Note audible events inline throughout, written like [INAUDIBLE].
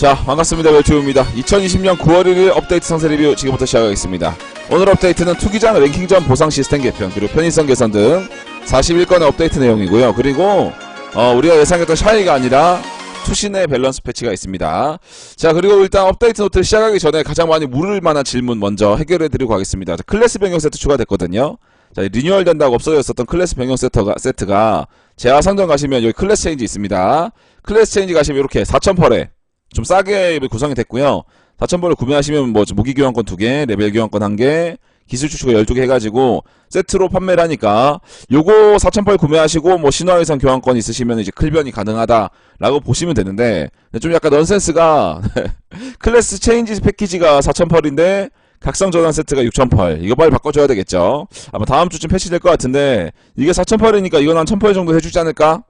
자 반갑습니다. 웰튜브입니다. 2020년 9월 1일 업데이트 상세 리뷰 지금부터 시작하겠습니다. 오늘 업데이트는 투기장 랭킹전 보상 시스템 개편 그리고 편의성 개선 등 41건의 업데이트 내용이고요. 그리고 어, 우리가 예상했던 샤이가 아니라 투신의 밸런스 패치가 있습니다. 자 그리고 일단 업데이트 노트를 시작하기 전에 가장 많이 물을 만한 질문 먼저 해결해 드리고 가겠습니다. 자, 클래스 변경 세트 추가됐거든요. 자 리뉴얼 된다고 없어졌었던 클래스 변경 세트가, 세트가 제가 상점 가시면 여기 클래스 체인지 있습니다. 클래스 체인지 가시면 이렇게 4,000펄에 좀 싸게 구성이 됐고요. 4,000번을 구매하시면 뭐 무기 교환권 2개, 레벨 교환권 1개, 기술 추출권 12개 해가지고 세트로 판매를 하니까 요거 4,000펄 구매하시고 뭐 신화 이상 교환권 있으시면 이제 클변이 가능하다라고 보시면 되는데 좀 약간 넌센스가 [LAUGHS] 클래스 체인지 패키지가 4,000펄인데 각성 전환 세트가 6,000펄 이거 빨리 바꿔줘야 되겠죠. 아마 다음 주쯤 패치될 것 같은데 이게 4,000펄이니까 이건 한 1,000펄 정도 해주지 않을까?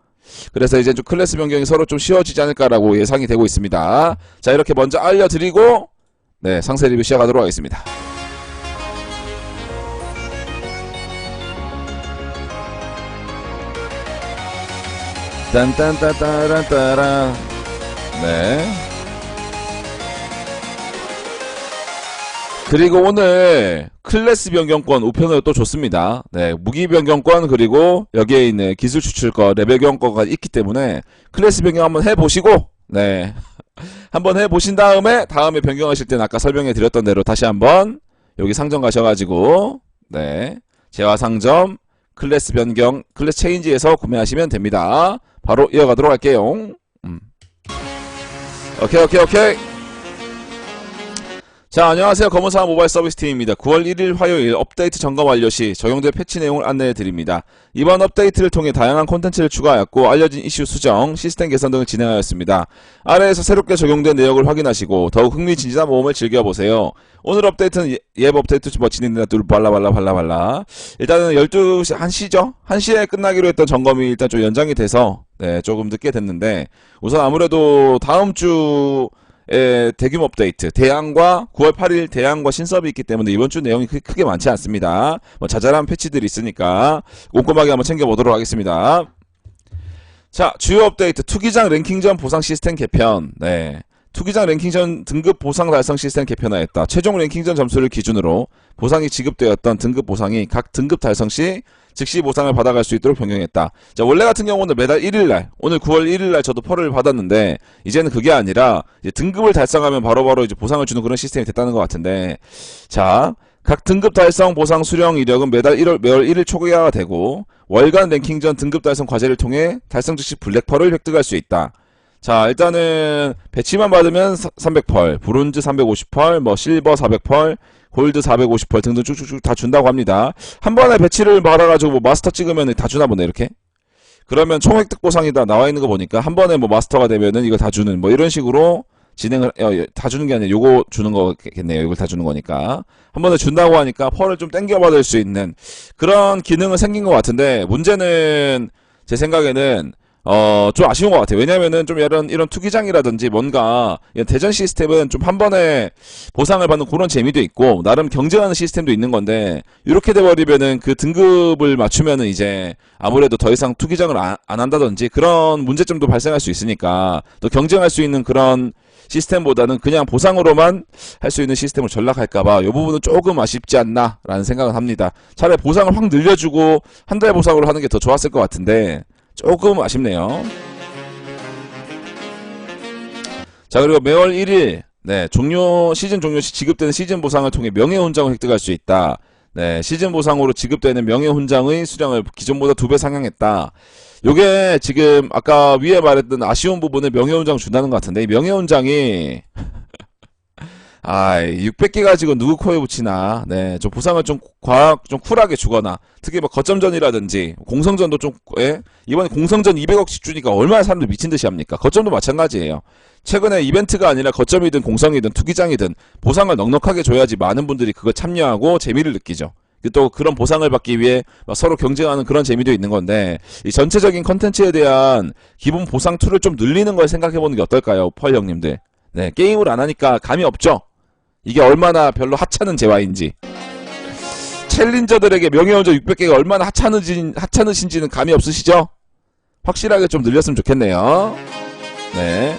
그래서 이제 좀 클래스 변경이 서로 좀 쉬워지지 않을까라고 예상이 되고 있습니다. 자, 이렇게 먼저 알려드리고, 네, 상세 리뷰 시작하도록 하겠습니다. 딴딴따따란따란. 네. 그리고 오늘 클래스 변경권 우편으로 또 줬습니다. 네, 무기 변경권 그리고 여기에 있는 기술 추출권, 레벨 교환권가 있기 때문에 클래스 변경 한번 해보시고, 네, [LAUGHS] 한번 해보신 다음에 다음에 변경하실 때는 아까 설명해 드렸던 대로 다시 한번 여기 상점 가셔가지고, 네, 재화 상점 클래스 변경, 클래스 체인지에서 구매하시면 됩니다. 바로 이어가도록 할게요. 음. 오케이, 오케이, 오케이. 자, 안녕하세요. 검은사람 모바일 서비스 팀입니다. 9월 1일 화요일 업데이트 점검 완료 시 적용될 패치 내용을 안내해 드립니다. 이번 업데이트를 통해 다양한 콘텐츠를 추가하였고 알려진 이슈 수정, 시스템 개선 등을 진행하였습니다. 아래에서 새롭게 적용된 내역을 확인하시고 더욱 흥미진진한 모험을 즐겨보세요. 오늘 업데이트는 예- 예ب 업데이트 뭐 진행된다 둘 발라발라 발라발라 일단은 12시 1시죠? 1시에 끝나기로 했던 점검이 일단 좀 연장이 돼서 네, 조금 늦게 됐는데 우선 아무래도 다음 주 에, 대규모 업데이트 대항과 9월 8일 대항과 신섭이 있기 때문에 이번 주 내용이 크, 크게 많지 않습니다. 뭐 자잘한 패치들이 있으니까 꼼꼼하게 한번 챙겨보도록 하겠습니다. 자 주요 업데이트 투기장 랭킹전 보상 시스템 개편 네 투기장 랭킹전 등급 보상 달성 시스템 개편하였다. 최종 랭킹전 점수를 기준으로 보상이 지급되었던 등급 보상이 각 등급 달성 시 즉시 보상을 받아갈 수 있도록 변경했다. 자, 원래 같은 경우는 매달 1일날, 오늘 9월 1일날 저도 펄을 받았는데, 이제는 그게 아니라, 이제 등급을 달성하면 바로 바로 이제 보상을 주는 그런 시스템이 됐다는 것 같은데, 자, 각 등급 달성 보상 수령 이력은 매달 1월, 매월 1일 초기화가 되고, 월간 랭킹전 등급 달성 과제를 통해 달성 즉시 블랙펄을 획득할 수 있다. 자, 일단은, 배치만 받으면 300펄, 브론즈 350펄, 뭐, 실버 400펄, 골드 450펄 등등 쭉쭉쭉 다 준다고 합니다. 한 번에 배치를 받아가지고 뭐 마스터 찍으면 다 주나 보네, 이렇게. 그러면 총 획득 보상이다 나와 있는 거 보니까 한 번에 뭐 마스터가 되면은 이걸 다 주는 뭐 이런 식으로 진행을, 어, 예, 다 주는 게 아니라 요거 주는 거겠네요. 이걸 다 주는 거니까. 한 번에 준다고 하니까 펄을 좀 땡겨 받을 수 있는 그런 기능은 생긴 것 같은데, 문제는 제 생각에는 어, 좀 아쉬운 것 같아요. 왜냐면은 좀 이런, 이런 투기장이라든지 뭔가, 대전 시스템은 좀 한 번에 보상을 받는 그런 재미도 있고, 나름 경쟁하는 시스템도 있는 건데, 이렇게 돼버리면은 그 등급을 맞추면은 이제 아무래도 더 이상 투기장을 안, 안 한다든지 그런 문제점도 발생할 수 있으니까, 또 경쟁할 수 있는 그런 시스템보다는 그냥 보상으로만 할 수 있는 시스템을 전락할까봐 이 부분은 조금 아쉽지 않나라는 생각을 합니다. 차라리 보상을 확 늘려주고 한 달 보상으로 하는 게 더 좋았을 것 같은데, 조금 아쉽네요. 자 그리고 매월 1일 네 종료 시즌 종료 시 지급되는 시즌 보상을 통해 명예 훈장을 획득할 수 있다. 네 시즌 보상으로 지급되는 명예 훈장의 수량을 기존보다 두 배 상향했다. 요게 지금 아까 위에 말했던 아쉬운 부분을 명예 훈장 준다는 것 같은데 이 명예 훈장이 아, 600개 가지고 누구 코에 붙이나, 네, 좀 보상을 좀 과학, 좀 쿨하게 주거나, 특히 뭐 거점전이라든지, 공성전도 좀, 예? 이번에 공성전 200억씩 주니까 얼마나 사람들 미친 듯이 합니까? 거점도 마찬가지예요. 최근에 이벤트가 아니라 거점이든 공성이든 투기장이든 보상을 넉넉하게 줘야지 많은 분들이 그걸 참여하고 재미를 느끼죠. 또 그런 보상을 받기 위해 막 서로 경쟁하는 그런 재미도 있는 건데 이 전체적인 컨텐츠에 대한 기본 보상 툴을 좀 늘리는 걸 생각해 보는 게 어떨까요, 펄 형님들? 네, 게임을 안 하니까 감이 없죠. 이게 얼마나 별로 하찮은 재화인지. 챌린저들에게 명예훈장 600개가 얼마나 하찮으신, 하찮으신지는 감이 없으시죠? 확실하게 좀 늘렸으면 좋겠네요. 네.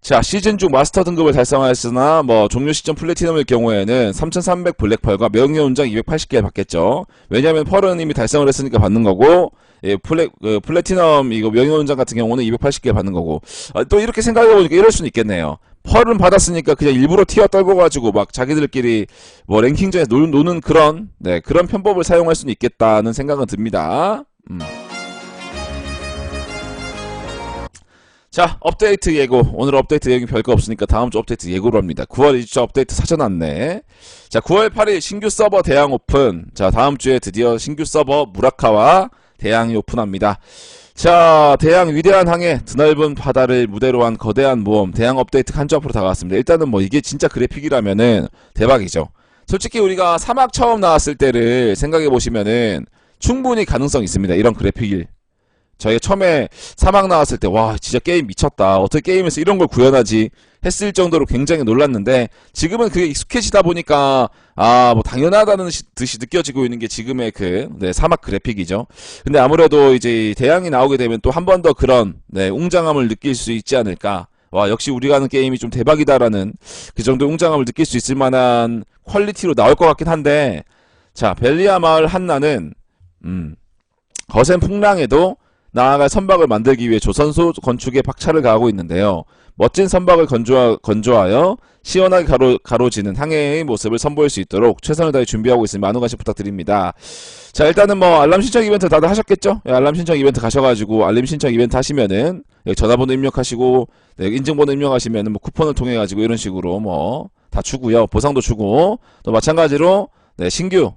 자, 시즌 중 마스터 등급을 달성하였으나, 뭐, 종료 시점 플래티넘일 경우에는 3300 블랙펄과 명예훈장 280개 받겠죠. 왜냐면 펄은 이미 달성을 했으니까 받는 거고, 예, 플래, 그 플래티넘, 이거 명예훈장 같은 경우는 280개 받는 거고, 아, 또 이렇게 생각해보니까 이럴 수는 있겠네요. 펄은 받았으니까 그냥 일부러 튀어 떨궈가지고 막 자기들끼리 뭐 랭킹전에서 노, 노는 그런, 네, 그런 편법을 사용할 수는 있겠다는 생각은 듭니다. 음. 자, 업데이트 예고. 오늘 업데이트 예고 별거 없으니까 다음 주 업데이트 예고로 합니다. 9월 2주 업데이트 사전 안내. 자, 9월 8일 신규 서버 대항 오픈. 자, 다음 주에 드디어 신규 서버 무라카와 대항이 오픈합니다. 자, 대항 위대한 항해, 드넓은 바다를 무대로 한 거대한 모험, 대항 업데이트 한주 앞으로 다가왔습니다. 일단은 뭐 이게 진짜 그래픽이라면은 대박이죠. 솔직히 우리가 사막 처음 나왔을 때를 생각해 보시면은 충분히 가능성 있습니다. 이런 그래픽일. 저희가 처음에 사막 나왔을 때, 와, 진짜 게임 미쳤다. 어떻게 게임에서 이런 걸 구현하지? 했을 정도로 굉장히 놀랐는데, 지금은 그게 익숙해지다 보니까, 아, 뭐, 당연하다는 시- 듯이 느껴지고 있는 게 지금의 그, 네, 사막 그래픽이죠. 근데 아무래도 이제 대항이 나오게 되면 또 한 번 더 그런, 네, 웅장함을 느낄 수 있지 않을까. 와, 역시 우리가 하는 게임이 좀 대박이다라는 그 정도 웅장함을 느낄 수 있을 만한 퀄리티로 나올 것 같긴 한데, 자, 벨리아 마을 한나는, 음, 거센 풍랑에도 나아갈 선박을 만들기 위해 조선소 건축에 박차를 가하고 있는데요. 멋진 선박을 건조하, 건조하 여 시원하게 가로, 가로지는 항해의 모습을 선보일 수 있도록 최선을 다해 준비하고 있으니 많은 관심 부탁드립니다. 자, 일단은 뭐 알람 신청 이벤트 다들 하셨겠죠? 예, 알람 신청 이벤트 가셔가지고 알림 신청 이벤트 하시면은 여기 전화번호 입력하시고 네, 인증번호 입력하시면은 뭐 쿠폰을 통해 가지고 이런 식으로 뭐 다 주고요. 보상도 주고 또 마찬가지로 네, 신규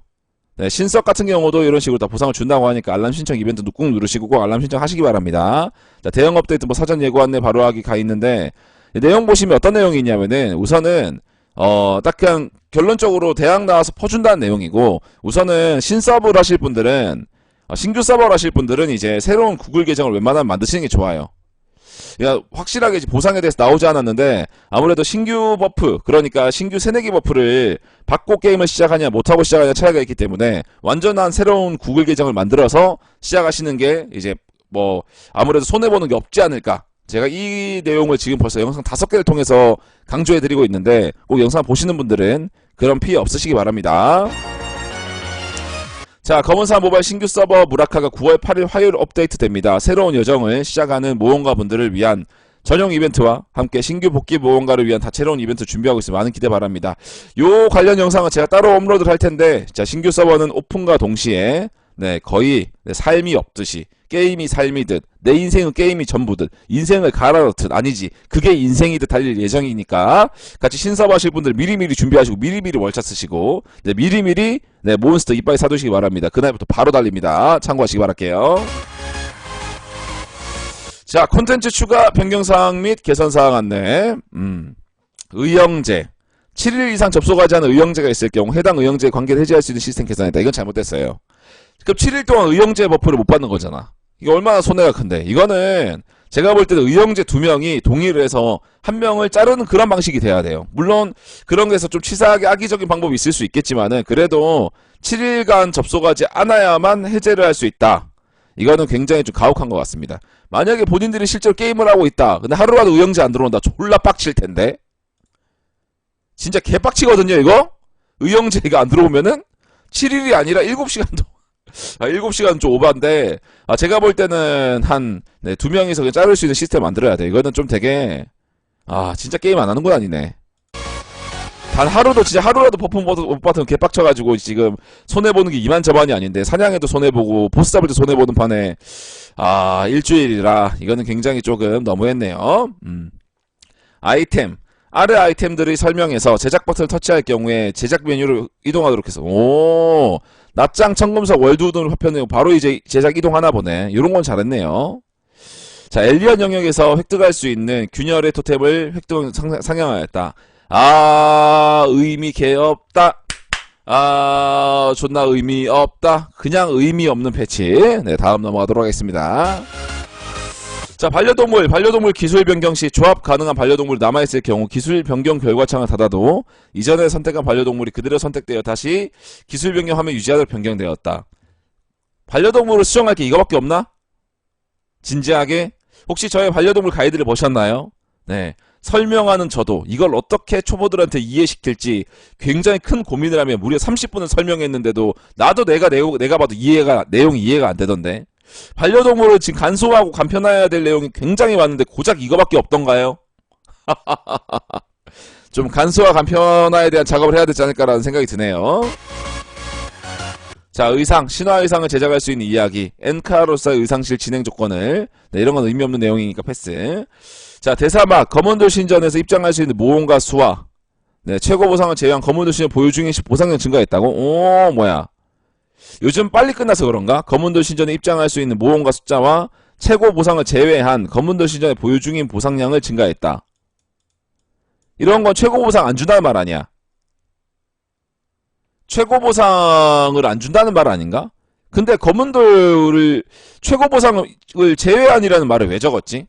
네, 신석 같은 경우도 이런 식으로 다 보상을 준다고 하니까 알람 신청 이벤트 꾹 누르시고 꼭 알람 신청 하시기 바랍니다. 자, 대형 업데이트 뭐 사전 예고 안내 바로 하기 가 있는데 이 내용 보시면 어떤 내용이 있냐면은 우선은 어, 딱 그냥 결론적으로 대학 나와서 퍼준다는 내용이고 우선은 신서브를 하실 분들은 어, 신규 서버를 하실 분들은 이제 새로운 구글 계정을 웬만하면 만드시는 게 좋아요. 그러니까 확실하게 보상에 대해서 나오지 않았는데 아무래도 신규 버프 그러니까 신규 새내기 버프를 받고 게임을 시작하냐 못하고 시작하냐 차이가 있기 때문에 완전한 새로운 구글 계정을 만들어서 시작하시는 게 이제 뭐 아무래도 손해보는 게 없지 않을까 제가 이 내용을 지금 벌써 영상 다섯 개를 통해서 강조해드리고 있는데 꼭 영상 보시는 분들은 그런 피해 없으시기 바랍니다. 자, 검은사 모바일 신규 서버 무라카가 9월 8일 화요일 업데이트 됩니다. 새로운 여정을 시작하는 모험가 분들을 위한 전용 이벤트와 함께 신규 복귀 모험가를 위한 다채로운 이벤트 준비하고 있으니 많은 기대 바랍니다. 요 관련 영상은 제가 따로 업로드를 할 텐데, 자, 신규 서버는 오픈과 동시에, 네, 거의 네, 삶이 없듯이, 게임이 삶이듯, 내 인생은 게임이 전부듯, 인생을 갈아넣듯, 아니지, 그게 인생이듯 달릴 예정이니까, 같이 신서버 하실 분들 미리미리 준비하시고, 미리미리 월차 쓰시고, 네, 미리미리, 네, 몬스터 이빨 사두시기 바랍니다. 그날부터 바로 달립니다. 참고하시기 바랄게요. 자, 콘텐츠 추가 변경사항 및 개선사항 안내. 음, 의형제. 7일 이상 접속하지 않은 의형제가 있을 경우 해당 의형제 관계를 해제할 수 있는 시스템 개선이다. 이건 잘못됐어요. 그럼 7일 동안 의형제 버프를 못 받는 거잖아. 이거 얼마나 손해가 큰데. 이거는 제가 볼 때는 의형제 두 명이 동의를 해서 한 명을 자르는 그런 방식이 돼야 돼요. 물론 그런 데서 좀 치사하게 악의적인 방법이 있을 수 있겠지만은 그래도 7일간 접속하지 않아야만 해제를 할 수 있다. 이거는 굉장히 좀 가혹한 것 같습니다. 만약에 본인들이 실제로 게임을 하고 있다. 근데 하루라도 의형제 안 들어온다. 졸라 빡칠 텐데. 진짜 개빡치거든요, 이거? 의형제가 안 들어오면은 7일이 아니라 7시간도 아, 7시간 좀 오반데 아, 제가 볼 때는 한 네, 두 명이서 그냥 자를 수 있는 시스템 만들어야 돼. 이거는 좀 되게 아, 진짜 게임 안 하는 건 아니네. 단 하루도 진짜 하루라도 버프 못못 받으면 개빡쳐가지고 지금 손해보는 게 이만저만이 아닌데 사냥해도 손해보고 보스 잡을 때 손해보는 판에 아 일주일이라 이거는 굉장히 조금 너무했네요 음. 아이템 아래 아이템들의 설명에서 제작 버튼을 터치할 경우에 제작 메뉴로 이동하도록 해서. 오 납장 청금석 월드우드를 화편내고 바로 이제 제작 이동하나 보네. 요런 건 잘했네요. 자 엘리언 영역에서 획득할 수 있는 균열의 토템을 획득 상, 상향하였다. 아 의미 개없다. 아 존나 의미 없다. 그냥 의미 없는 패치. 네 다음 넘어가도록 하겠습니다 자 반려동물 반려동물 기술 변경 시 조합 가능한 반려동물이 남아있을 경우 기술 변경 결과창을 닫아도 이전에 선택한 반려동물이 그대로 선택되어 다시 기술 변경 화면 유지하도록 변경되었다 반려동물을 수정할 게 이거밖에 없나? 진지하게 혹시 저의 반려동물 가이드를 보셨나요? 네 설명하는 저도 이걸 어떻게 초보들한테 이해시킬지 굉장히 큰 고민을 하며 무려 30분을 설명했는데도 나도 내가 내용, 내가 봐도 이해가, 내용이 이해가 안 되던데. 반려동물을 지금 간소화하고 간편해야 될 내용이 굉장히 많은데 고작 이거밖에 없던가요? [LAUGHS] 좀 간소화 간편화에 대한 작업을 해야 되지 않을까라는 생각이 드네요. 자, 의상, 신화 의상을 제작할 수 있는 이야기, 엔카로서의 의상실 진행 조건을, 네, 이런 건 의미 없는 내용이니까 패스. 자, 대사막, 검은돌 신전에서 입장할 수 있는 모험가 수와, 네, 최고 보상을 제외한 검은돌 신전 보유 중인 시 보상량 증가했다고? 오, 뭐야. 요즘 빨리 끝나서 그런가? 검은돌 신전에 입장할 수 있는 모험가 숫자와 최고 보상을 제외한 검은돌 신전에 보유 중인 보상량을 증가했다. 이런 건 최고 보상 안 준다는 말 아니야? 최고 보상을 안 준다는 말 아닌가? 근데 검은돌을 최고 보상을 제외한이라는 말을 왜 적었지?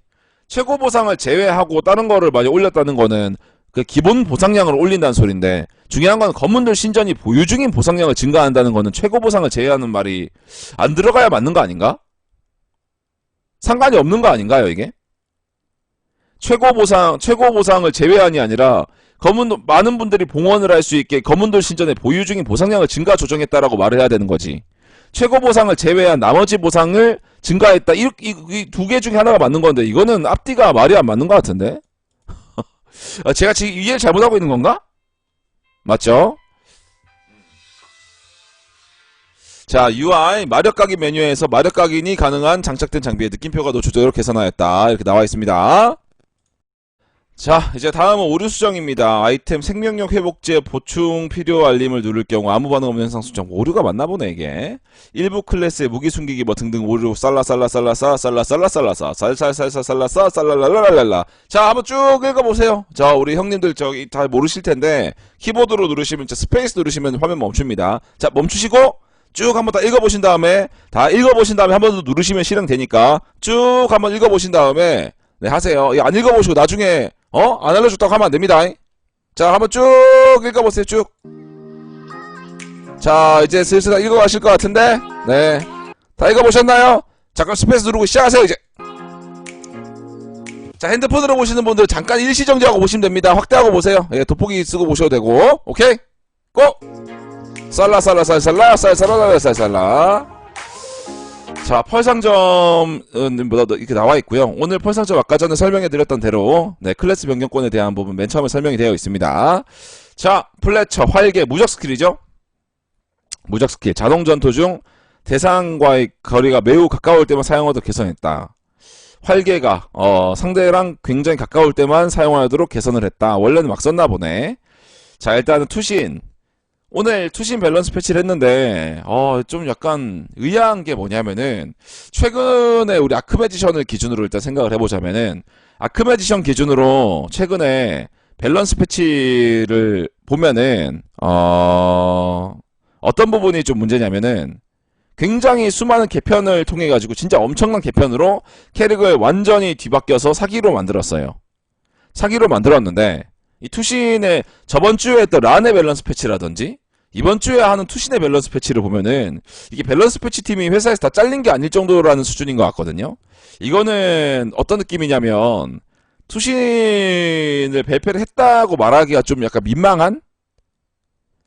최고 보상을 제외하고 다른 거를 많이 올렸다는 거는 그 기본 보상량을 올린다는 소린데 중요한 건 검은돌 신전이 보유 중인 보상량을 증가한다는 거는 최고 보상을 제외하는 말이 안 들어가야 맞는 거 아닌가? 상관이 없는 거 아닌가요, 이게? 최고 보상, 최고 보상을 제외한이 아니라 검은 많은 분들이 봉헌을 할 수 있게 검은돌 신전의 보유 중인 보상량을 증가 조정했다라고 말을 해야 되는 거지. 최고 보상을 제외한 나머지 보상을 증가했다. 이두 개 중에 하나가 맞는 건데 이거는 앞뒤가 말이 안 맞는 것 같은데. 아, 제가 지금 이해를 잘못하고 있는 건가? 맞죠? 자, UI 마력 각인 메뉴에서 마력 각인이 가능한 장착된 장비의 느낌표가 노출되도록 개선하였다. 이렇게 나와 있습니다. 자, 이제 다음은 오류 수정입니다. 아이템 생명력 회복제 보충 필요 알림을 누를 경우 아무 반응 없는 현상 수정. 오류가 맞나 보네, 이게. 일부 클래스의 무기 숨기기 뭐 등등 오류 살라 살라 사 살라 살라 살라 사 살살살살 살라 사 살랄랄랄랄라. 자, 한번 쭉 읽어 보세요. 자, 우리 형님들 저기 다 모르실 텐데 키보드로 누르시면 자, 스페이스 누르시면 화면 멈춥니다. 자, 멈추시고 쭉 한번 다 읽어보신 다음에 다 읽어보신 다음에 한 번 더 누르시면 실행되니까 쭉 한번 읽어보신 다음에 네 하세요. 안 읽어보시고 나중에 어? 안 알려줬다고 하면 안 됩니다. 자, 한번 쭉 읽어보세요, 쭉. 자, 이제 슬슬 다 읽어가실 것 같은데, 네. 다 읽어보셨나요? 잠깐 스페이스 누르고 시작하세요, 이제. 자, 핸드폰으로 보시는 분들 잠깐 일시정지하고 보시면 됩니다. 확대하고 보세요. 예, 돋보기 쓰고 보셔도 되고, 오케이? 고! 쌀라, 쌀라, 쌀쌀라, 쌀쌀라, 쌀쌀라. 자, 펄상점은 뭐다 이렇게 나와 있고요. 오늘 펄상점 아까 전에 설명해 드렸던 대로 네, 클래스 변경권에 대한 부분 맨 처음에 설명이 되어 있습니다. 자, 플래처 활개 무적 스킬이죠. 무적 스킬 자동 전투 중 대상과의 거리가 매우 가까울 때만 사용하도록 개선했다. 활개가 어, 상대랑 굉장히 가까울 때만 사용하도록 개선을 했다. 원래는 막 썼나 보네. 자, 일단은 투신 오늘 투신 밸런스 패치를 했는데 어 좀 약간 의아한 게 뭐냐면은 최근에 우리 아크메디션을 기준으로 일단 생각을 해보자면은 아크메디션 기준으로 최근에 밸런스 패치를 보면은 어 어떤 부분이 좀 문제냐면은 굉장히 수많은 개편을 통해 가지고 진짜 엄청난 개편으로 캐릭을 완전히 뒤바뀌어서 사기로 만들었어요. 사기로 만들었는데 이 투신의 저번 주에 했던 란의 밸런스 패치라든지 이번 주에 하는 투신의 밸런스 패치를 보면은 이게 밸런스 패치 팀이 회사에서 다 잘린 게 아닐 정도라는 수준인 것 같거든요. 이거는 어떤 느낌이냐면 투신을 발표를 했다고 말하기가 좀 약간 민망한?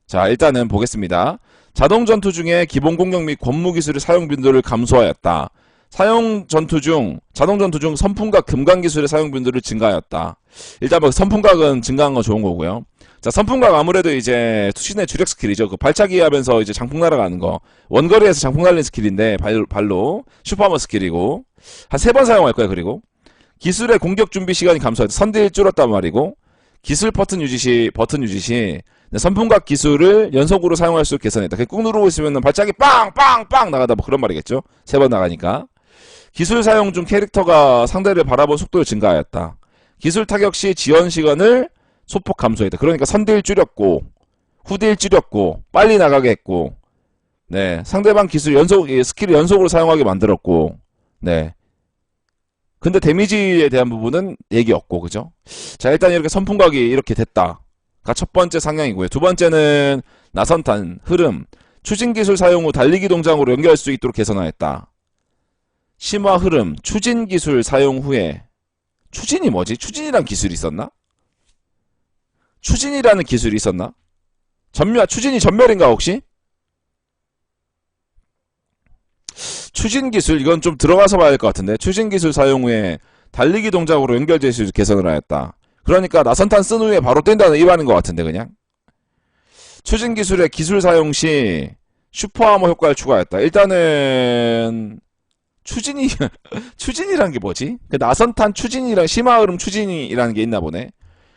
자 일단은 보겠습니다. 자동 전투 중에 기본 공격 및 권무 기술의 사용 빈도를 감소하였다. 사용 전투 중 자동 전투 중 선풍각 금강 기술의 사용 빈도를 증가하였다. 일단 뭐 선풍각은 증가한 건 좋은 거고요. 자 선풍각 아무래도 이제 투신의 주력 스킬이죠. 그 발차기 하면서 이제 장풍 날아가는 거 원거리에서 장풍 날리는 스킬인데 발, 발로 슈퍼머 스킬이고 한 세 번 사용할 거야 그리고 기술의 공격 준비 시간이 감소했다. 선딜 줄었단 말이고 기술 버튼 유지 시 버튼 유지 시 선풍각 기술을 연속으로 사용할 수 있게 개선했다. 꾹 누르고 있으면 발차기 빵빵빵 나가다 뭐 그런 말이겠죠. 세 번 나가니까. 기술 사용 중 캐릭터가 상대를 바라본 속도를 증가하였다. 기술 타격 시 지원 시간을 소폭 감소했다. 그러니까 선딜 줄였고 후딜 줄였고 빨리 나가게 했고 네 상대방 기술 연속 스킬을 연속으로 사용하게 만들었고 네 근데 데미지에 대한 부분은 얘기 없고 그죠? 자 일단 이렇게 선풍각이 이렇게 됐다. 가 첫 번째 상향이고요. 두 번째는 나선탄 흐름 추진 기술 사용 후 달리기 동작으로 연결할 수 있도록 개선하였다. 심화 흐름 추진 기술 사용 후에 추진이 뭐지? 추진이란 기술이 있었나? 추진이라는 기술이 있었나? 전멸, 추진이 전멸인가 혹시? 추진 기술, 이건 좀 들어가서 봐야 할것 같은데. 추진 기술 사용 후에 달리기 동작으로 수 있게 개선을 하였다. 그러니까 나선탄 쓴 후에 바로 뛴다는 일반인 것 같은데, 그냥. 추진 기술의 기술 사용 시 슈퍼하머 효과를 추가했다. 일단은, 추진이, [LAUGHS] 추진이란 게 뭐지? 그 나선탄 추진이랑 심화흐름 추진이라는 게 있나 보네.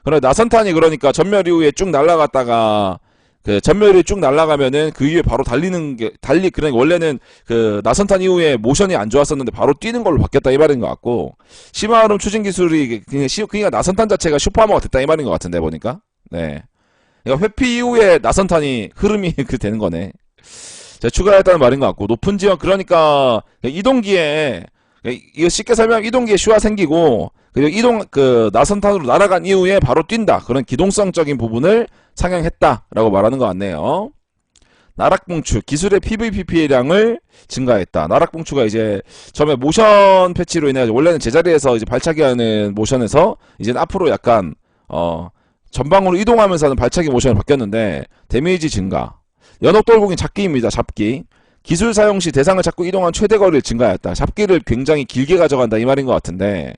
그래, 나선탄이 그러니까 전멸 이후에 쭉 날아갔다가, 그 전멸이 쭉 날아가면은 그 이후에 바로 달리는 게, 달리, 그러니까 원래는 그 나선탄 이후에 모션이 안 좋았었는데 바로 뛰는 걸로 바뀌었다 이 말인 것 같고, 심화흐름 추진 기술이, 그냥, 시- 그러니까 나선탄 자체가 슈퍼하머가 됐다 이 말인 것 같은데, 보니까. 네. 그러니까 회피 이후에 나선탄이 흐름이 [LAUGHS] 그 되는 거네. 자, 추가했다는 말인 것 같고, 높은 지역, 그러니까, 이동기에, 이거 쉽게 설명하면 이동기에 슈화 생기고, 그리고 이동, 그, 나선탄으로 날아간 이후에 바로 뛴다. 그런 기동성적인 부분을 상향했다라고 말하는 것 같네요. 나락봉추, 기술의 PVPP량을 증가했다. 나락봉추가 이제 처음에 모션 패치로 인해 원래는 제자리에서 이제 발차기 하는 모션에서 이제 앞으로 약간, 어, 전방으로 이동하면서 하는 발차기 모션을 바뀌었는데, 데미지 증가. 연옥 돌공이 잡기입니다. 잡기. 기술 사용 시 대상을 잡고 이동한 최대 거리를 증가했다. 잡기를 굉장히 길게 가져간다 이 말인 것 같은데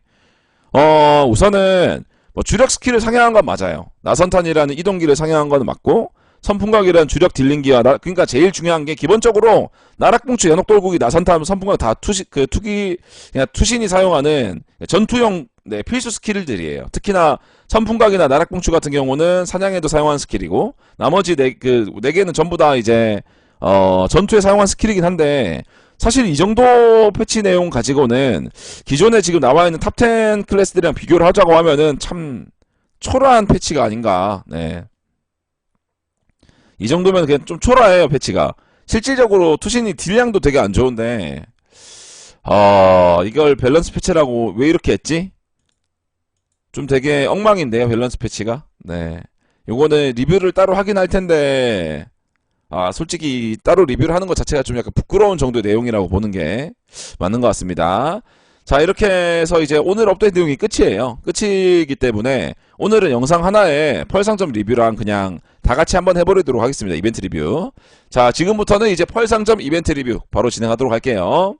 어 우선은 뭐 주력 스킬을 상향한 건 맞아요. 나선탄이라는 이동기를 상향한 건 맞고 선풍각이라는 주력 딜링기와 나, 그러니까 제일 중요한 게 기본적으로 나락봉추 연옥 돌국이 나선탄 선풍각 다 투시 그 투기 그냥 투신이 사용하는 전투용 네, 필수 스킬들이에요. 특히나 선풍각이나 나락봉추 같은 경우는 사냥에도 사용하는 스킬이고 나머지 네그네 개는 전부 다 이제 어, 전투에 사용한 스킬이긴 한데, 사실 이 정도 패치 내용 가지고는 기존에 지금 나와 있는 탑10 클래스들이랑 비교를 하자고 하면은 참 초라한 패치가 아닌가, 네. 이 정도면 그냥 좀 초라해요, 패치가. 실질적으로 투신이 딜량도 되게 안 좋은데, 어, 이걸 밸런스 패치라고 왜 이렇게 했지? 좀 되게 엉망인데요, 밸런스 패치가. 네. 요거는 리뷰를 따로 하긴 할 텐데, 아, 솔직히 따로 리뷰를 하는 것 자체가 좀 약간 부끄러운 정도의 내용이라고 보는 게 맞는 것 같습니다. 자, 이렇게 해서 이제 오늘 업데이트 내용이 끝이에요. 끝이기 때문에 오늘은 영상 하나에 펄 상점 리뷰랑 그냥 다 같이 한번 해보도록 하겠습니다. 이벤트 리뷰. 자, 지금부터는 이제 펄 상점 이벤트 리뷰 바로 진행하도록 할게요.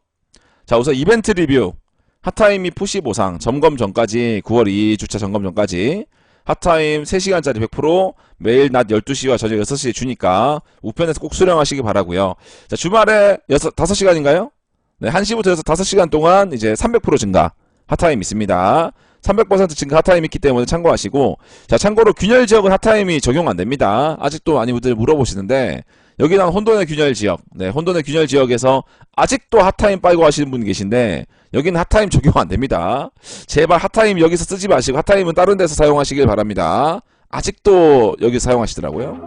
자, 우선 이벤트 리뷰. 핫타임 및 푸시 보상 점검 전까지 9월 2주차 점검 전까지 핫타임 3시간짜리 100% 매일 낮 12시와 저녁 6시에 주니까 우편에서 꼭 수령하시기 바라고요 자, 주말에 6, 5시간인가요? 네, 1시부터 해서 5시간 동안 이제 300% 증가 핫타임 있습니다. 300% 증가 핫타임 있기 때문에 참고하시고 자, 참고로 균열 지역은 핫타임이 적용 안 됩니다. 아직도 많이 분들 물어보시는데 여기는 혼돈의 균열 지역. 네, 혼돈의 균열 지역에서 아직도 핫타임 빨고 하시는 분 계신데 여기는 핫타임 적용 안 됩니다. 제발 핫타임 여기서 쓰지 마시고 핫타임은 다른 데서 사용하시길 바랍니다. 아직도 여기 사용하시더라고요.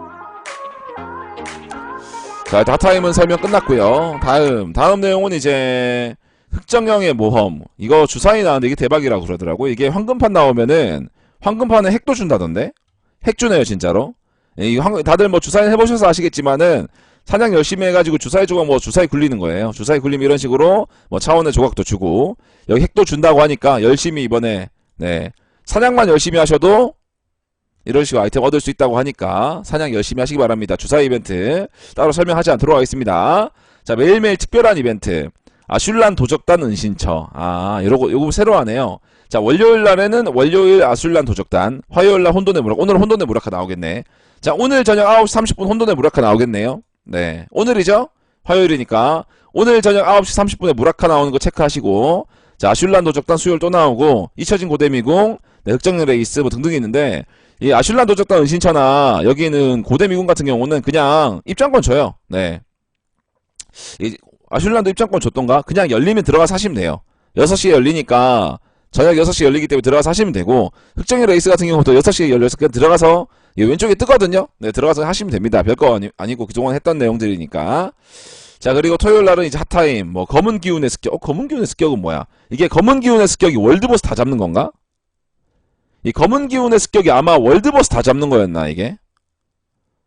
자, 핫타임은 설명 끝났고요. 다음, 다음 내용은 이제 흑정형의 모험. 이거 주사위 나왔는데 이게 대박이라고 그러더라고. 이게 황금판 나오면은 황금판에 핵도 준다던데? 핵 주네요, 진짜로. 예, 이 황, 다들 뭐 주사위 해보셔서 아시겠지만은 사냥 열심히 해가지고 주사위 조각 뭐 주사위 굴리는 거예요. 주사위 굴리면 이런 식으로 뭐 차원의 조각도 주고 여기 핵도 준다고 하니까 열심히 이번에 네 사냥만 열심히 하셔도 이런 식으로 아이템 얻을 수 있다고 하니까 사냥 열심히 하시기 바랍니다. 주사위 이벤트 따로 설명하지 않도록 하겠습니다. 자 매일매일 특별한 이벤트 아슐란 도적단 은신처 아 요거 요거 새로 하네요. 자 월요일 날에는 월요일 아슐란 도적단 화요일 날 혼돈의 무락 오늘 혼돈의 무라카 나오겠네. 자 오늘 저녁 9시 30분 혼돈의 무라카 나오겠네요. 네 오늘이죠? 화요일이니까 오늘 저녁 9시 30분에 무라카 나오는 거 체크하시고 자 아슐란 도적단 수요일 또 나오고 잊혀진 고대미궁 네, 흑정령 레이스 뭐 등등이 있는데 이 아슐란 도적단 은신처나 여기는 고대미궁 같은 경우는 그냥 입장권 줘요. 네. 이 아슐란도 입장권 줬던가? 그냥 열리면 들어가서 하시면 돼요. 6시에 열리니까 저녁 6시에 열리기 때문에 들어가서 하시면 되고 흑정령 레이스 같은 경우도 6시에 열려서 그냥 들어가서 이 왼쪽에 뜨거든요. 네, 들어가서 하시면 됩니다. 별거 아니, 아니 고 그동안 했던 내용들이니까. 자, 그리고 토요일 날은 이제 핫타임, 뭐, 검은 기운의 습격. 어, 검은 기운의 습격은 뭐야? 이게 검은 기운의 습격이 월드보스 다 잡는 건가? 이 검은 기운의 습격이 아마 월드보스 다 잡는 거였나, 이게?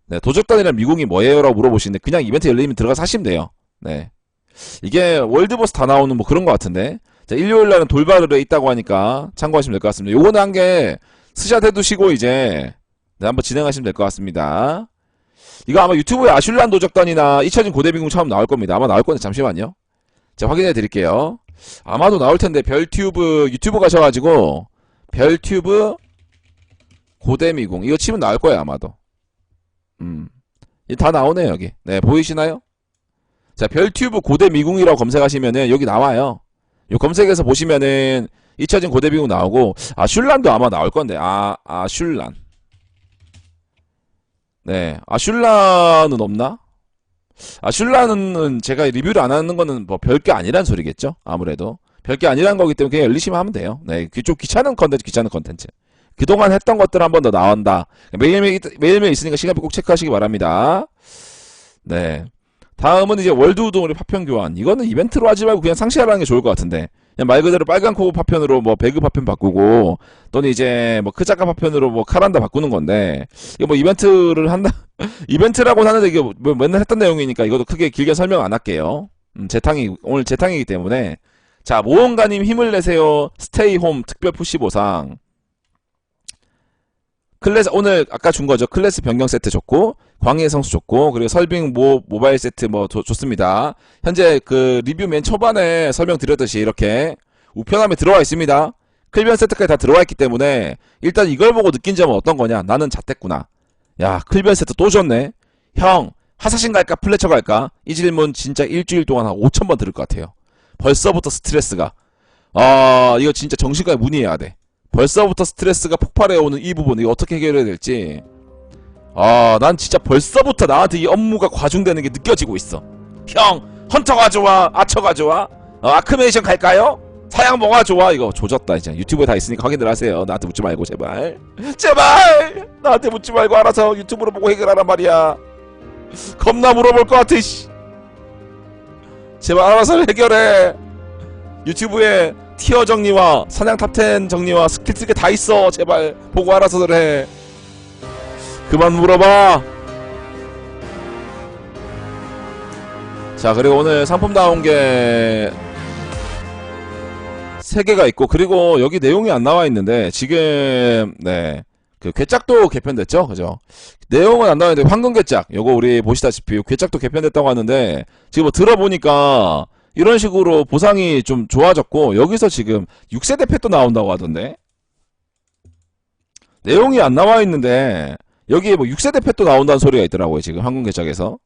네, 도적단이란 미궁이 뭐예요? 라고 물어보시는데, 그냥 이벤트 열리면 들어가서 하시면 돼요. 네. 이게 월드보스 다 나오는 뭐 그런 거 같은데. 자, 일요일 날은 돌발을에 있다고 하니까 참고하시면 될 것 같습니다. 요거는 한 개 스샷 해두시고 이제 네, 한번 진행하시면 될 것 같습니다. 이거 아마 유튜브에 아슐란 도적단이나 잊혀진 고대비궁 처음 나올 겁니다. 아마 나올 건데 잠시만요. 제가 확인해 드릴게요. 아마도 나올 텐데 별튜브 유튜브 가셔가지고 별튜브 고대미궁 이거 치면 나올 거예요 아마도. 음, 이다 나오네요 여기. 네 보이시나요? 자 별튜브 고대미궁이라고 검색하시면은 여기 나와요. 요 검색에서 보시면은 잊혀진 고대비궁 나오고 아 슐란도 아마 나올 건데 아 아 슐란. 네 아 슐란은 없나? 아 슐란은 제가 리뷰를 안 하는 거는 뭐 별게 아니란 소리겠죠? 아무래도. 별게 아니란 거기 때문에 그냥 열리시면 하면 돼요. 네, 그게 좀 귀찮은 컨텐츠, 귀찮은 컨텐츠. 그동안 했던 것들 한 번 더 나온다. 매일매일, 매일매일 있으니까 시간표 꼭 체크하시기 바랍니다. 네. 다음은 이제 월드 우동우리 파편 교환. 이거는 이벤트로 하지 말고 그냥 상시하라는 게 좋을 것 같은데. 그냥 말 그대로 빨간 코고 파편으로 뭐 배그 파편 바꾸고, 또는 이제 뭐 크자카 파편으로 뭐 카란다 바꾸는 건데, 이거 뭐 이벤트를 한다, [LAUGHS] 이벤트라고 하는데 이게 뭐 맨날 했던 내용이니까 이것도 크게 길게 설명 안 할게요. 음, 재탕이, 오늘 재탕이기 때문에. 자, 모험가님 힘을 내세요. 스테이 홈 특별 푸시 보상. 클래스, 오늘 아까 준 거죠. 클래스 변경 세트 좋고, 광희의 성수 좋고, 그리고 설빙 모, 모바일 세트 뭐 좋, 좋습니다. 현재 그 리뷰 맨 초반에 설명드렸듯이 이렇게 우편함에 들어와 있습니다. 클변 세트까지 다 들어와 있기 때문에 일단 이걸 보고 느낀 점은 어떤 거냐? 나는 잣됐구나. 야, 클변 세트 또 줬네. 형, 하사신 갈까? 플래처 갈까? 이 질문 진짜 일주일 동안 한 5천 번 들을 것 같아요. 벌써부터 스트레스가. 아, 이거 진짜 정신과에 문의해야 돼. 벌써부터 스트레스가 폭발해 오는 이 부분, 이거 어떻게 해결해야 될지. 아, 난 진짜 벌써부터 나한테 이 업무가 과중되는 게 느껴지고 있어. 형, 헌터가 좋아? 아처가 좋아? 어, 아크메이션 갈까요? 사양 뭐가 좋아? 이거 조졌다, 이제. 유튜브에 다 있으니까 확인들 하세요. 나한테 묻지 말고, 제발. 제발! 나한테 묻지 말고 알아서 유튜브로 보고 해결하란 말이야. 겁나 물어볼 것 같아, 씨. 제발 알아서 해결해. 유튜브에 티어 정리와 사냥 탑10 정리와 스킬 쓰게 다 있어. 제발 보고 알아서들 해. 그만 물어봐. 자, 그리고 오늘 상품 나온 게 3개가 있고, 그리고 여기 내용이 안 나와 있는데, 지금, 네. 그, 괴짝도 개편됐죠? 그죠? 내용은 안 나와 있는데, 황금 괴짝. 요거 우리 보시다시피, 괴짝도 개편됐다고 하는데, 지금 뭐 들어보니까, 이런 식으로 보상이 좀 좋아졌고, 여기서 지금 6세대 펫도 나온다고 하던데? 내용이 안 나와 있는데, 여기에 뭐 6세대 펫도 나온다는 소리가 있더라고요, 지금 한국 개짝에서.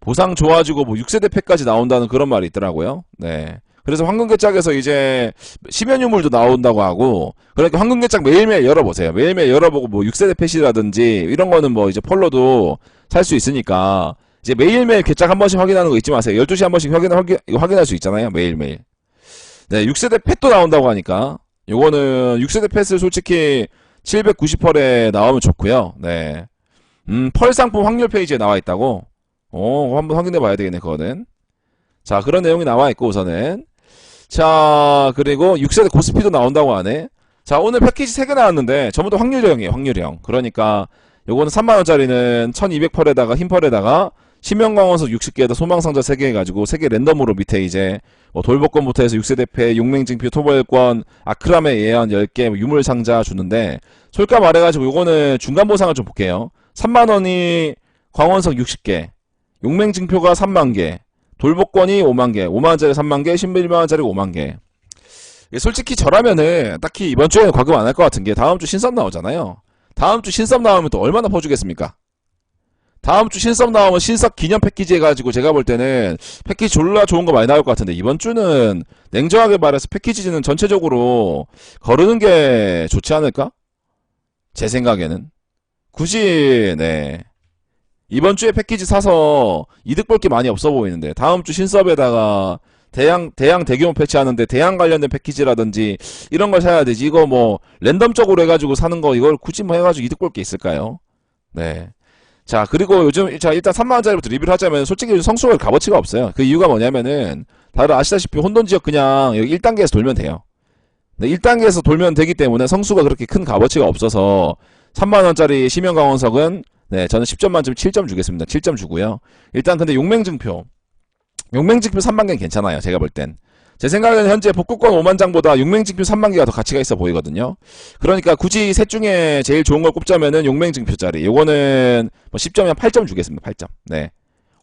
보상 좋아지고 뭐 6세대 팩까지 나온다는 그런 말이 있더라고요. 네. 그래서 황금개짝에서 이제 심연유물도 나온다고 하고 그러니까 황금개짝 매일매일 열어보세요. 매일매일 열어보고 뭐 6세대 펫이라든지 이런 거는 뭐 이제 폴로도 살 수 있으니까 이제 매일매일 개짝 한 번씩 확인하는 거 잊지 마세요. 12시에 한 번씩 확인, 확인, 확인할 수 있잖아요. 매일매일. 네, 6세대 펫도 나온다고 하니까 요거는 6세대 펫을 솔직히 790펄에 나오면 좋고요. 네. 음, 펄 상품 확률 페이지에 나와 있다고. 어, 한번 확인해 봐야 되겠네, 그거는. 자, 그런 내용이 나와 있고, 우선은. 자, 그리고 6세대 고스피도 나온다고 하네. 자, 오늘 패키지 3개 나왔는데, 전부 다 확률형이에요, 확률형. 그러니까, 요거는 3만원짜리는 1200펄에다가, 흰펄에다가, 심연광원석 60개에다 소망상자 3개 해가지고, 3개 랜덤으로 밑에 이제, 뭐 돌복권부터 해서 6세 대 패, 용맹징표, 토벌권, 아크람의 예언 10개, 뭐 유물상자 주는데, 솔값 말해가지고 요거는 중간 보상을 좀 볼게요. 3만원이 광원석 60개, 용맹증표가 3만개, 돌복권이 5만개, 5만원짜리 3만개, 신비 1만원짜리 5만개. 솔직히 저라면은 딱히 이번 주에는 과금 안 할 것 같은 게 다음 주 신섭 나오잖아요. 다음 주 신섭 나오면 또 얼마나 퍼주겠습니까? 다음 주 신섭 나오면 신섭 기념 패키지 해가지고 제가 볼 때는 패키지 졸라 좋은 거 많이 나올 것 같은데 이번 주는 냉정하게 말해서 패키지는 전체적으로 거르는 게 좋지 않을까? 제 생각에는. 굳이, 네. 이번 주에 패키지 사서 이득 볼 게 많이 없어 보이는데 다음 주 신섭에다가 대양 대양 대규모 패치하는데 대양 관련된 패키지라든지 이런 걸 사야 되지 이거 뭐 랜덤적으로 해가지고 사는 거 이걸 굳이 뭐 해가지고 이득 볼 게 있을까요? 네. 자 그리고 요즘 자 일단 3만원짜리부터 리뷰를 하자면 솔직히 성수가 값어치가 없어요. 그 이유가 뭐냐면은 다들 아시다시피 혼돈 지역 그냥 여기 1단계에서 돌면 돼요. 네, 1단계에서 돌면 되기 때문에 성수가 그렇게 큰 값어치가 없어서 3만원짜리 심연강원석은 네, 저는 10점 만점 7점 주겠습니다. 7점 주고요. 일단 근데 용맹증표. 용맹직표 3만 개는 괜찮아요. 제가 볼 땐. 제 생각에는 현재 복구권 5만 장보다 용맹직표 3만 개가 더 가치가 있어 보이거든요. 그러니까 굳이 셋 중에 제일 좋은 걸 꼽자면은 용맹직표짜리. 요거는 뭐 10점이면 8점 주겠습니다. 8점. 네.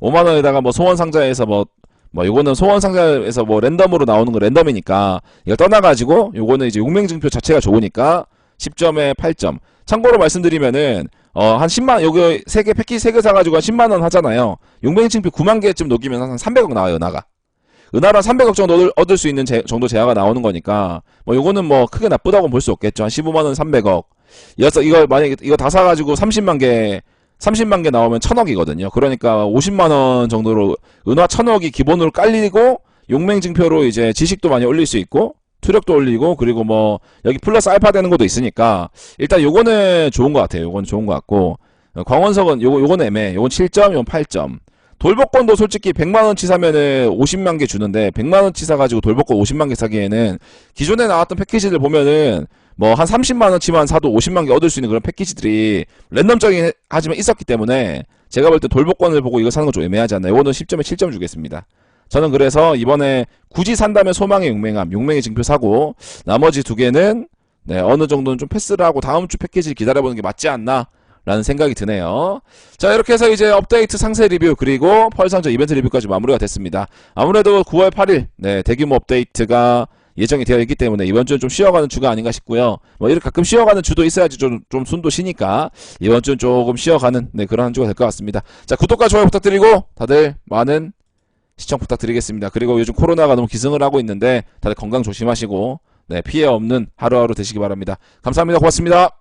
5만 원에다가 뭐 소원 상자에서 뭐 뭐 요거는 소원 상자에서 뭐 랜덤으로 나오는 거 랜덤이니까 이거 떠나가지고 요거는 이제 용맹증표 자체가 좋으니까 10점에 8점. 참고로 말씀드리면은 어 한 10만 요거 세개 패키지 세 개 사가지고 한 10만 원 하잖아요. 용맹증표 9만 개쯤 녹이면 한 300억 나와요 은하가. 은하로 한 300억 정도 얻을, 수 있는 제- 정도 제하가 나오는 거니까 뭐 요거는 뭐 크게 나쁘다고 볼 수 없겠죠. 한 15만 원 300억. 이어서 이거 만약에 이거 다 사 가지고 30만 개 30만 개 나오면 1000억이거든요. 그러니까 50만 원 정도로 은화 1000억이 기본으로 깔리고 용맹증표로 이제 지식도 많이 올릴 수 있고 투력도 올리고 그리고 뭐 여기 플러스 알파 되는 것도 있으니까 일단 요거는 좋은 것 같아요. 요건 좋은 것 같고 어, 광원석은 요거 요거는 애매해. 요건 7점, 요건 8점. 돌복권도 솔직히 100만 원치 사면은 50만 개 주는데 100만 원치 사가지고 돌복권 50만 개 사기에는 기존에 나왔던 패키지들 보면은 뭐 한 30만 원치만 사도 50만 개 얻을 수 있는 그런 패키지들이 랜덤적인 하지만 있었기 때문에 제가 볼 때 돌복권을 보고 이거 사는 건 좀 애매하지 않나요? 이거는 10점에 7점 주겠습니다. 저는 그래서 이번에 굳이 산다면 소망의 용맹함, 용맹의 증표 사고 나머지 두 개는 네, 어느 정도는 좀 패스를 하고 다음 주 패키지 기다려보는 게 맞지 않나 라는 생각이 드네요. 자 이렇게 해서 이제 업데이트 상세 리뷰 그리고 펄상자 이벤트 리뷰까지 마무리가 됐습니다. 아무래도 9월 8일 네, 대규모 업데이트가 예정이 되어 있기 때문에 이번 주는 좀 쉬어가는 주가 아닌가 싶고요. 뭐 이렇게 가끔 쉬어가는 주도 있어야지 좀, 좀 숨도 쉬니까 이번 주는 조금 쉬어가는 네, 그런 한 주가 될 것 같습니다. 자 구독과 좋아요 부탁드리고 다들 많은 시청 부탁드리겠습니다. 그리고 요즘 코로나가 너무 기승을 하고 있는데 다들 건강 조심하시고 네, 피해 없는 하루하루 되시기 바랍니다. 감사합니다. 고맙습니다.